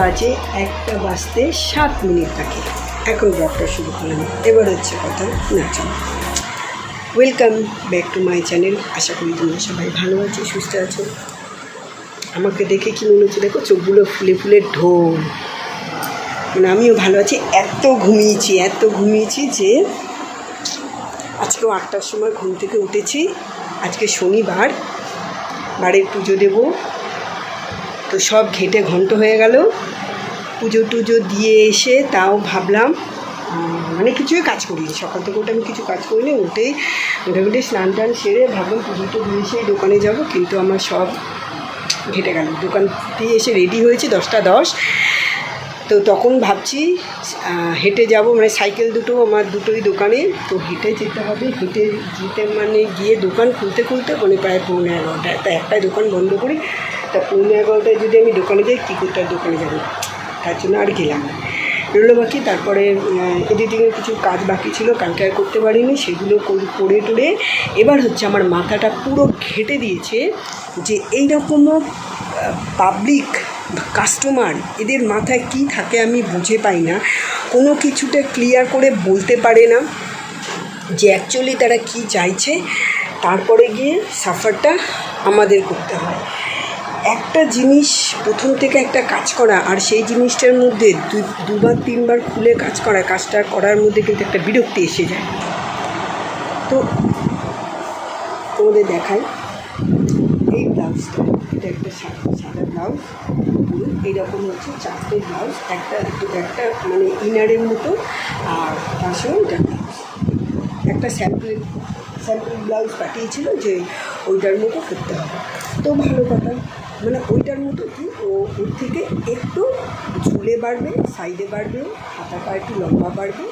বাজে একটা বাজতে সাত মিনিট বাকি এখন ব্লগটা শুরু করলাম। এবার হচ্ছে কথা নাচন welcome back to my channel আশা করি তোমরা সবাই ভালো আছো, সুস্থ আছো। আমাকে দেখে কি মনে হচ্ছে দেখো? চোখগুলো ফুলে ফুলে ঢোল। মানে আমিও ভালো আছি। এত ঘুমিয়েছি এত ঘুমিয়েছি যে আজকেও আটটার সময় ঘুম থেকে উঠেছি। আজকে শনিবার। বাড়ির পুজো দেব। তো সব ঘেটে ঘন্ট হয়ে গেল। পুজো টুজো দিয়ে এসে তাও ভাবলাম মানে কিছুই কাজ করিনি। সকাল থেকে উঠে আমি কিছু কাজ করিনি, উঠেই মোটামুটি স্নান টান সেরে ভাবলাম পুজো টু দিয়ে এসে দোকানে যাব, কিন্তু আমার সব ঘেটে গেল। দোকান দিয়ে এসে রেডি হয়েছে দশটা দশ। তো তখন ভাবছি হেঁটে যাব মানে সাইকেল দুটো আমার দুটোই দোকানে। তো হেঁটে যেতে হবে, হেঁটে যেতে মানে গিয়ে দোকান খুলতে খুলতে মানে প্রায় পৌনে এগারোটায়। তা একটাই দোকান বন্ধ করি। তা পৌনে এগারোটায় যদি আমি দোকানে যাই কী করতে দোকানে যাব। তার জন্য আর গেলাম না। রইল বাকি, তারপরে এডিটিংয়ের কিছু কাজ বাকি ছিল, কালকে আর করতে পারিনি, সেগুলো কর- টরে এবার হচ্ছে আমার মাথাটা পুরো ঘেটে দিয়েছে যে এই এইরকমও পাবলিক কাস্টমার এদের মাথায় কি থাকে আমি বুঝে পাই না। কোনো কিছুটা ক্লিয়ার করে বলতে পারে না যে অ্যাকচুয়ালি তারা কি চাইছে। তারপরে গিয়ে সাফারটা আমাদের করতে হয়। একটা জিনিস প্রথম থেকে একটা কাজ করা আর সেই জিনিসটার মধ্যে দুবার, তিনবার খুলে কাজ করা, কাজটা করার মধ্যে কিন্তু একটা বিরক্তি এসে যায়। তো তোমাদের দেখাই। এই ব্লাউজটা, এটা একটা সাদা সাদা ব্লাউজ এইরকম হচ্ছে, চারটে ব্লাউজ, একটা একটা মানে ইনারের মতো আর তার সঙ্গে এটা একটা স্যাম্পল স্যাম্পল ব্লাউজ পাঠিয়েছিল যে ওইটার মতো করতে হবে। তো ভালো কথা। মানে ওইটার মতো কি, ও ওর থেকে একটু ঝুলে বাড়বে সাইডে বাড়বে হাতাটা একটু লম্বা বাড়বে।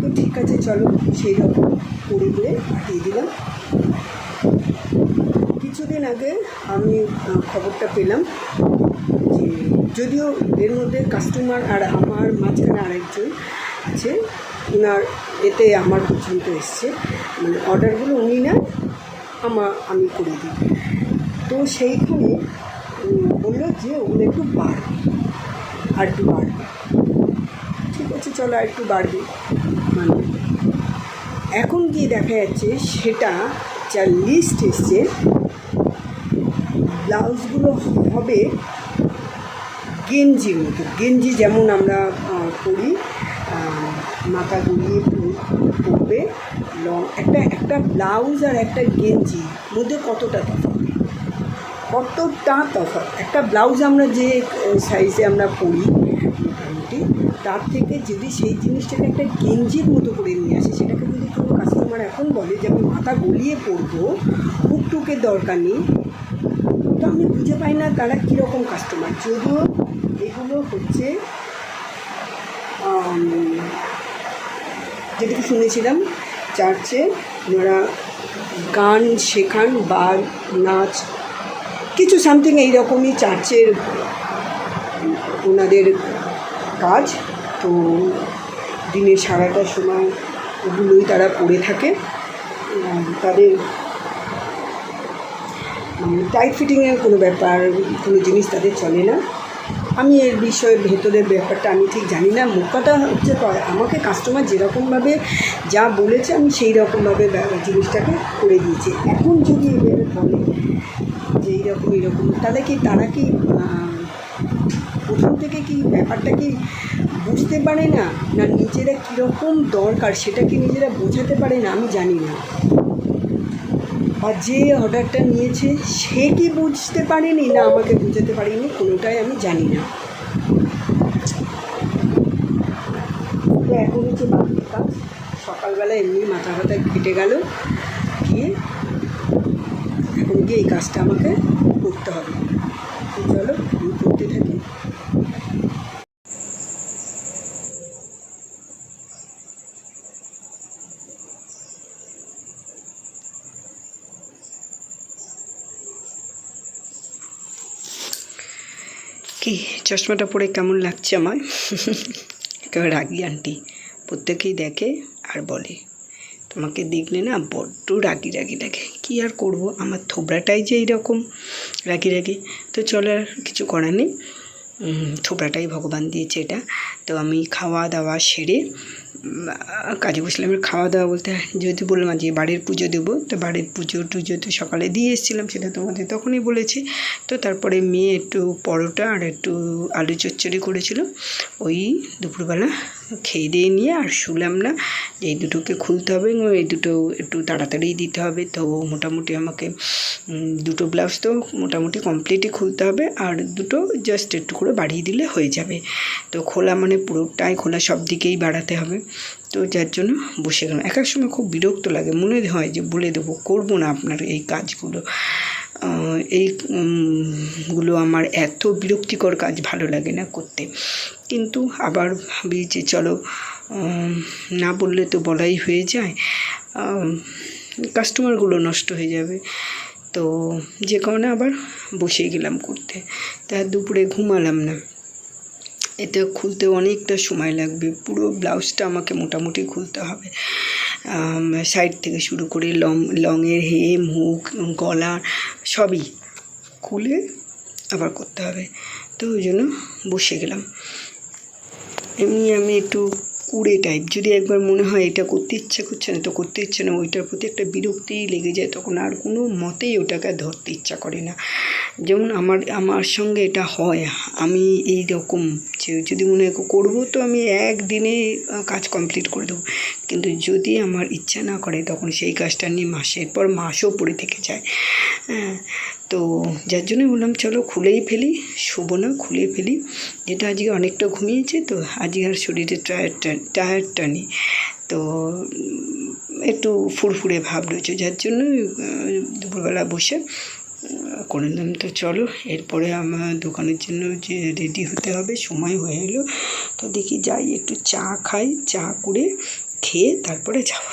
তো ঠিক আছে, চলো সেই রকম করে করে পাঠিয়ে দিলাম। কিছুদিন আগে আমি খবরটা পেলাম যে যদিও এর মধ্যে কাস্টমার আর আমার মাঝখানে আরেকজন আছে ওনার এতে আমার পর্যন্ত এসছে। মানে অর্ডারগুলো উনি না আমার আমি করে দিই। তো সেইখানে বলল যে ওগুলো একটু বাড়বে, আর একটু বাড়বে। ঠিক আছে, চলো আর একটু বাড়বে। মানে এখন গিয়ে দেখা যাচ্ছে সেটা যা লিস্ট এসছে, ব্লাউজগুলো হবে গেঞ্জির মতো। গেঞ্জি যেমন আমরা পরি মাথা গুলিয়ে পর- পরবে, লং, একটা একটা ব্লাউজ আর একটা গেঞ্জি মধ্যে কতটা তফাৎ? কতটা তফাৎ? একটা ব্লাউজ আমরা যে সাইজে আমরা পরি মোটামুটি তার থেকে যদি সেই জিনিসটাকে একটা গেঞ্জির মতো করে নিয়ে আসে, সেটাকে যদি কোনো কাস্টমার এখন বলে যে, আমি মাথা গলিয়ে পরবো হুক টুকের দরকার নেই, তো আমি বুঝে পাই না তারা কীরকম কাস্টমার যদিও এগুলো হচ্ছে যেটুকু শুনেছিলাম, চার্চে ওনারা গান শেখান বা নাচ কিছু সামথিং এইরকমই চার্চের ওনাদের কাজ। তো দিনের সারাটা সময় ওগুলোই তারা করে থাকে। তাদের টাইট ফিটিংয়ের কোনো ব্যাপার, কোনো জিনিস তাদের চলে না। আমি এর বিষয়ে ভেতরের ব্যাপারটা আমি ঠিক জানি না। মোকাটা হচ্ছে আমাকে কাস্টমার যেরকমভাবে যা বলেছে, আমি সেই রকমভাবে জিনিসটাকে করে দিয়েছি। এখন যদি এভাবে বলে এইরকম এইরকম। তাহলে কি তারা কি প্রথম থেকে কি ব্যাপারটা কি বুঝতে পারে না? না নিজেরা কীরকম দরকার সেটা কি নিজেরা বোঝাতে পারে না? আমি জানি না। আর যে অর্ডারটা নিয়েছে, সে কি বুঝতে পারেনি? না, আমাকে বুঝাতে পারেনি, কোনোটাই আমি জানি না। এখন হচ্ছে বাকি কাজ। সকালবেলা এমনি মাথা ব্যথা কেটে গেল। গিয়ে এই কাজটা আমাকে করতে হবে। চলো, আমি করতে থাকি। কি, চশমাটা পরে কেমন লাগছে আমার একেবারে রাগি আন্টি। প্রত্যেকেই দেখে আর বলে। তোমাকে দেখলে না বড্ড রাগি রাগি লাগে। কি আর করব? আমার থোবড়াটাই যে এইরকম রাগি রাগি। তো চলো আর কিছু করার নেই। থোবড়াটাই ভগবান দিয়েছে এটা। তো আমি খাওয়া দাওয়া সেরে কাজে বসলাম। খাওয়া দাওয়া বলতে যদি বললাম আজকে বাড়ির পুজো দেবো, তো বাড়ির পুজো টুজো তো সকালে দিয়ে এসেছিলাম, সেটা তোমাদের তখনই বলেছি। তো তারপরে মেয়ে একটু পরোটা আর একটু আলু চচ্চড়ি করেছিল। ওই দুপুরবেলা খেয়ে দিয়ে নিয়ে আর শুলাম না। যে এই দুটোকে খুলতে হবে এবং এই দুটো একটু তাড়াতাড়ি দিতে হবে। তো মোটামুটি আমাকে দুটো ব্লাউজ তো মোটামুটি কমপ্লিটই খুলতে হবে আর দুটো জাস্ট একটু করে বাড়িয়ে দিলে হয়ে যাবে। তো খোলা মানে পুরোটাই খোলা সব দিকেই বাড়াতে হবে। তো যার জন্য বসে গেলাম। এক এক সময় খুব বিরক্ত লাগে। মনে হয় যে বলে দেবো, করব না আপনার এই কাজগুলো। আহ, এই গুলো আমার এত বিরক্তিকর কাজ ভালো লাগে না করতে। কিন্তু আবার ভাবি যে চলো না বললে তো বলাই হয়ে যায়। কাস্টমারগুলো নষ্ট হয়ে যাবে। তো যে কারণে আবার বসে গেলাম করতে। তা দুপুরে ঘুমালাম না। এতে খুলতে অনেকটা সময় লাগবে। পুরো ব্লাউজটা আমাকে মোটামুটি খুলতে হবে। সাইড থেকে শুরু করে লং লংয়ের হেম হুক গলা সবই। খুলে আবার করতে হবে। তো ওই জন্য বসে গেলাম। এমনি আমি একটু কুড়ে টাইপ যদি একবার মনে হয় এটা করতে ইচ্ছে করছে না, তো করতে ইচ্ছে না, ওইটার প্রতি একটা বিরক্তি লেগে যায়, তখন আর কোনো মতেই ওটাকে ধরতে ইচ্ছা করে না। যেমন আমার আমার সঙ্গে এটা হয়, আমি এই রকম যে যদি মনে হয় করব, তো আমি একদিনে কাজ কমপ্লিট করে দেবো। কিন্তু যদি আমার ইচ্ছা না করে, তখন সেই কাজটা নিয়ে মাসের পর মাসও পড়ে থেকে যায়। হ্যাঁ তো যার জন্যই বললাম, চলো খুলেই ফেলি, শোবো না খুলে ফেলি। যেটা আজকে অনেকটা ঘুমিয়েছে, তো আজকে আর শরীরে টায়ারটা টায়ারটা নেই। তো একটু ফুরফুরে ভাব রয়েছে, যার জন্য দুপুরবেলা বসে করে নিলাম। তো চলো, এরপরে আমার দোকানের জন্য যে রেডি হতে হবে, সময় হয়ে এলো। তো দেখি যাই, একটু চা খাই, চা করে খেয়ে তারপরে যাব।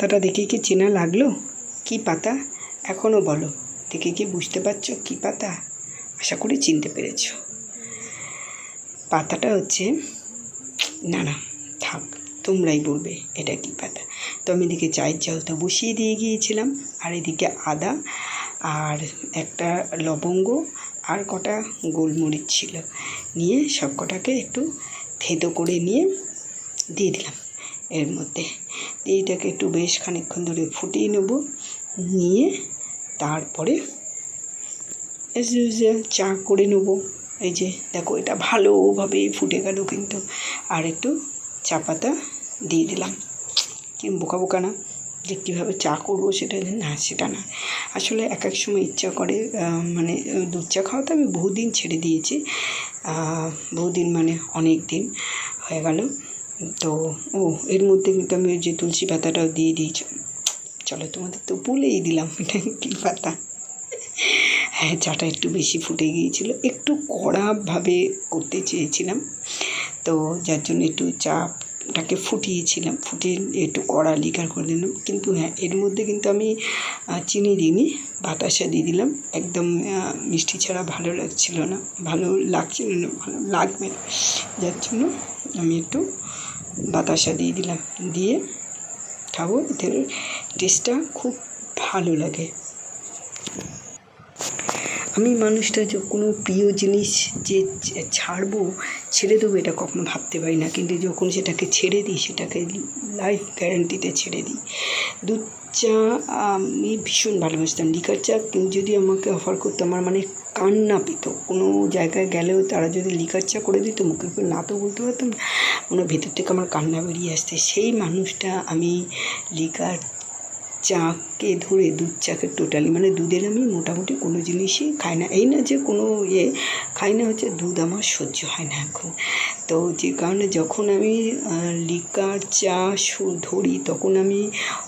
পাতাটা দেখে কি চেনা লাগল? কি পাতা? এখনও বলো। দেখে কি বুঝতে পারছ কি পাতা? আশা করি চিনতে পেরেছ। পাতাটা হচ্ছে, না না, থাক, তোমরাই বলবে এটা কি পাতা। তো আমি এদিকে চায়ের জলটা বসিয়ে দিয়ে গিয়েছিলাম, আর এদিকে আদা আর একটা লবঙ্গ আর কটা গোলমরিচ ছিল। নিয়ে সব কটাকে একটু থেতো করে নিয়ে দিয়ে দিলাম এর মধ্যে। এটাকে একটু বেশ খানিকক্ষণ ধরে ফুটিয়ে নেব। নিয়ে তারপরে এস ইউজুয়াল চা করে নেব। এই যে, দেখো এটা ভালোভাবেই ফুটে গেল কিন্তু। আর একটু চা পাতা দিয়ে দিলাম। বোকা বোকা না যে কীভাবে চা করব সেটা না সেটা না। আসলে এক এক সময় ইচ্ছা করে মানে দুধ চা খাওয়া তো আমি বহুদিন ছেড়ে দিয়েছি। বহুদিন মানে অনেক দিন হয়ে গেল। তো, ও, এর মধ্যে কিন্তু আমি ওই যে তুলসী পাতাটাও দিয়ে দিয়েছি চলো তোমাদের তো বলেই দিলাম এটা কী পাতা। হ্যাঁ চাটা একটু বেশি ফুটে গিয়েছিল, একটু কড়াভাবে করতে চেয়েছিলাম। তো যার জন্য একটু চাটাকে ফুটিয়েছিলাম, ফুটিয়ে একটু কড়া লিকার করে দিলাম কিন্তু হ্যাঁ এর মধ্যে কিন্তু আমি চিনি দিইনি, বাতাসা দিয়ে দিলাম। একদম মিষ্টি ছাড়া ভালো লাগছিল না, ভালো লাগছিল না, ভালো লাগবে যার জন্য আমি একটু বাতাসা দিয়ে দিলাম। দিয়ে খাব। এদের টেস্টটা খুব ভালো লাগে। আমি মানুষটা যে কোনো প্রিয় জিনিস যে ছাড়বো, ছেড়ে দেবো এটা কখনো ভাবতে পারি না। কিন্তু যখন সেটাকে ছেড়ে দিই, সেটাকে লাইফ গ্যারান্টিতে ছেড়ে দিই। দুধ চা আমি ভীষণ ভালোবাসতাম লিকার চা যদি আমাকে অফার করতো, আমার মানে কান্না পেত। কোনো জায়গায় গেলেও তারা যদি লিকার চা করে দিত, মুখে করে না তো বলতে পারতাম মনে ভেতর থেকে আমার কান্না বেরিয়ে আসতে। সেই মানুষটা আমি লিকার চাকে ধরে দুধ চাকে টোটালি মানে দুধের আমি মোটামুটি কোনো জিনিসই খাই না। এই না যে কোনো ইয়ে খাই না, হচ্ছে দুধ আমার সহ্য হয় না এখন। তো যে কারণে যখন আমি লিকার চা ধরি, তখন আমি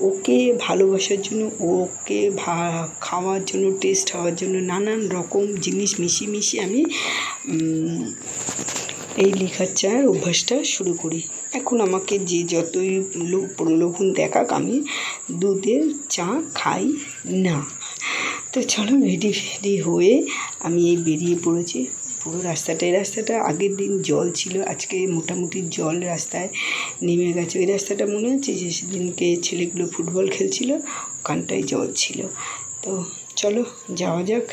ওকে ভালোবাসার জন্য, ওকে ভা, খাওয়ার জন্য টেস্ট হওয়ার জন্য নানান রকম জিনিস মিশিয়ে মিশিয়ে আমি এই লিখার চায়ের অভ্যাসটা শুরু করি। এখন আমাকে যে যতই প্রলোভন দেখাক, আমি দুধের চা খাই না। তো চলো রেডি ফেডি হয়ে আমি এই বেরিয়ে পড়েছি। পুরো রাস্তাটা এই রাস্তাটা আগের দিন জল ছিল, আজকে মোটামুটি জল রাস্তায় নেমে গেছে। ওই রাস্তাটা মনে হচ্ছে যে সেদিনকে ছেলেগুলো ফুটবল খেলছিল, ওখানটায় জল ছিল। তো চলো যাওয়া যাক।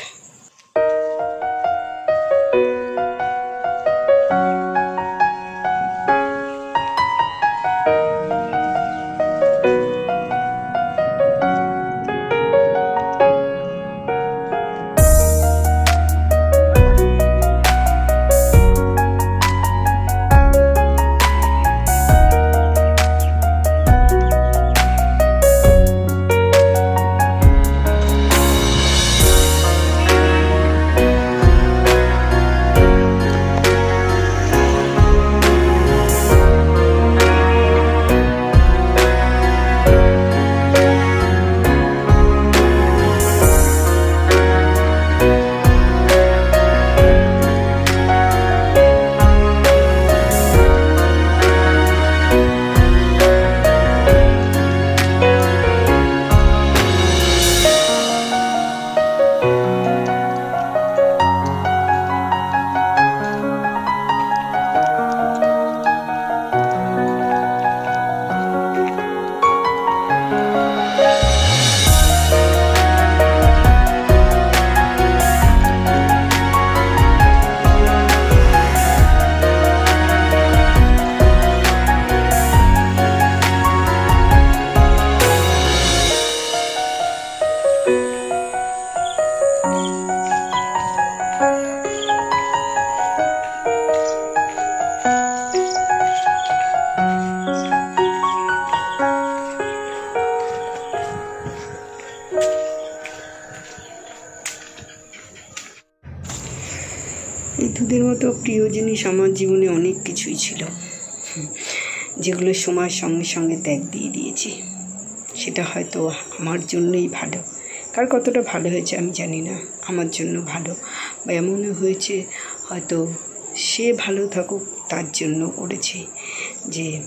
প্রিয় জিনিস আমার জীবনে অনেক কিছুই ছিল। যেগুলো সময়ের সঙ্গে সঙ্গে ত্যাগ দিয়ে দিয়েছি। সেটা হয়তো আমার জন্যই ভালো। কার কতটা ভালো হয়েছে আমি জানি না। আমার জন্য ভালো। বা এমনও হয়েছে, হয়তো সে ভালো থাকুক, তার জন্য করেছি। যে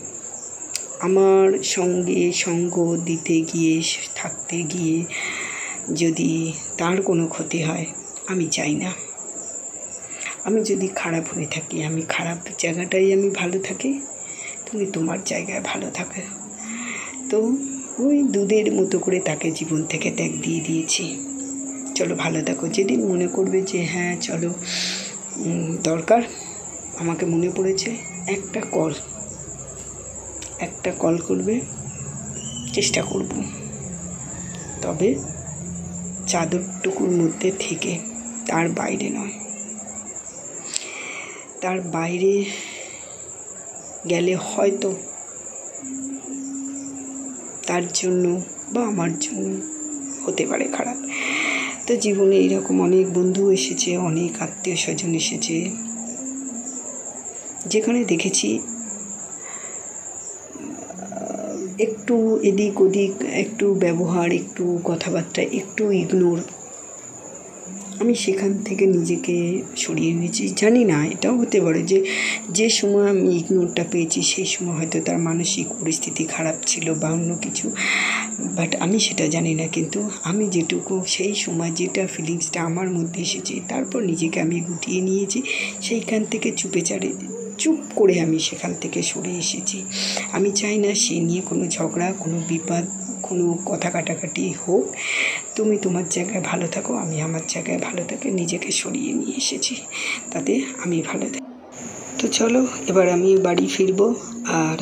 আমার সঙ্গে সঙ্গ দিতে গিয়ে, থাকতে গিয়ে যদি তার কোনো ক্ষতি হয়, আমি চাই না। আমি যদি খারাপ হয়ে থাকি, আমি খারাপ জায়গাটাই আমি ভালো থাকি, তুমি তোমার জায়গায় ভালো থাকো। তো ওই দুধের মতো করে তাকে জীবন থেকে ত্যাগ দিয়ে দিয়েছি। চলো ভালো থাকো। যেদিন মনে করবে যে হ্যাঁ চলো দরকার, আমাকে মনে পড়েছে, একটা কল একটা কল করবে, চেষ্টা করব। তবে চাদরটুকুর মধ্যে থেকে তার বাইরে নয়। তার বাইরে গেলে হয়তো তার জন্য বা আমার জন্য হতে পারে খারাপ। তো জীবনে এরকম অনেক বন্ধু এসেছে, অনেক আত্মীয় স্বজন এসেছে। যেখানে দেখেছি একটু এদিক ওদিক একটু ব্যবহার, একটু কথাবার্তা, একটু ইগনোর আমি সেখান থেকে নিজেকে সরিয়ে নিয়েছি জানি না, এটাও হতে পারে যে যে সময় আমি ইগনোরটা পেয়েছি, সেই সময় হয়তো তার মানসিক পরিস্থিতি খারাপ ছিল বা অন্য কিছু। বাট আমি সেটা জানি না, কিন্তু আমি যেটুকু, সেই সময় যেটা ফিলিংসটা আমার মধ্যে এসেছে, তারপর নিজেকে আমি গুটিয়ে নিয়েছি, সেইখান থেকে চুপে চারে, চুপ করে আমি সেখান থেকে সরে এসেছি। আমি চাই না সে নিয়ে কোনো ঝগড়া, কোনো বিপদ কোনো কথা কাটাকাটি হোক, তুমি তোমার জায়গায় ভালো থাকো, আমি আমার জায়গায় ভালো থাকি নিজেকে সরিয়ে নিয়ে এসেছি, তাতে আমি ভালো থাকি। তো চলো, এবার আমি বাড়ি ফিরবো, আর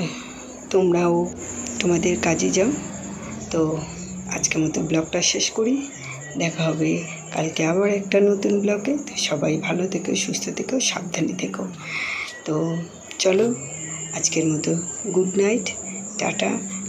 তোমরাও তোমাদের কাজে যাও। তো আজকের মতো ব্লগটা শেষ করি, দেখা হবে কালকে আবার একটা নতুন ব্লগে। তো সবাই ভালো থেকো, সুস্থ থেকো, সাবধানে থেকো। তো চলো, আজকের মতো গুড নাইট, টাটা।